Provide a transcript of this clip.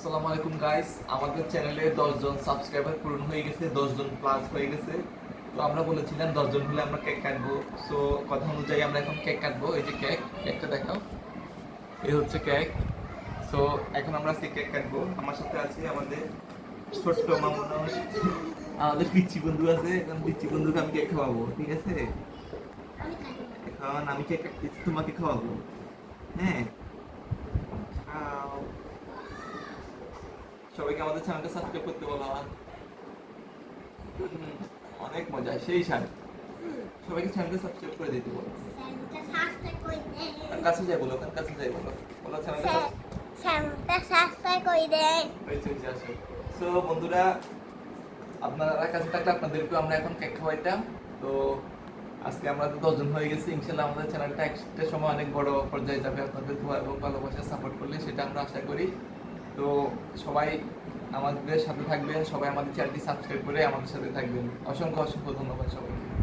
আসসালামু আলাইকুম গাইস আমাদের চ্যানেলে দশজন সাবস্ক্রাইবার পূরণ হয়ে গেছে দশজন প্লাস হয়ে গেছে। তো আমরা বলেছিলাম দশজন হলে আমরা কেক কাটবো। সো কথা অনুযায়ী আমরা এখন কেক কাটবো। এই যে কেক কেকটা দেখাও। এই হচ্ছে কেক সো এখন আমরা আজকে কেক কাটবো। আমার সাথে আছে আমাদের ছোট্ট মামুন আমাদের পিচ্ছি বন্ধু আছে। এখন পিচ্ছি বন্ধুকে আমি কেক খাওয়াবো ঠিক আছে? এখন আমি কেক তোমাকে খাওয়াবো হ্যাঁ খাও সবাইকে আমাদের চ্যানেলটা সাবস্ক্রাইব করতে বলো অনেক মজা, সেই সার সবাইকে চ্যানেলটা সাবস্ক্রাইব করে দিতে বলো। কাছে যাই বলো ওখান কাছে যাই বলো? বলো চ্যানেলটা সো বন্ধুরা, আপনারা কাছে থাকলে আপনাদেরকে আমরা এখন কেক খাওয়াইতাম। তো আজকে আমরা তো দশজন হয়ে গেছি, ইনশাল্লাহ আমাদের চ্যানেলটা একটা সময় অনেক বড় পর্যায়ে যাবে আপনাদের ভালোবাসা সাপোর্ট করলে, সেটা আমরা আশা করি। তো সবাই আমাদের সাথে থাকবেন, সবাই আমাদের চ্যানেলটি সাবস্ক্রাইব করে আমাদের সাথে থাকবেন। অসংখ্য অসংখ্য ধন্যবাদ সবাইকে।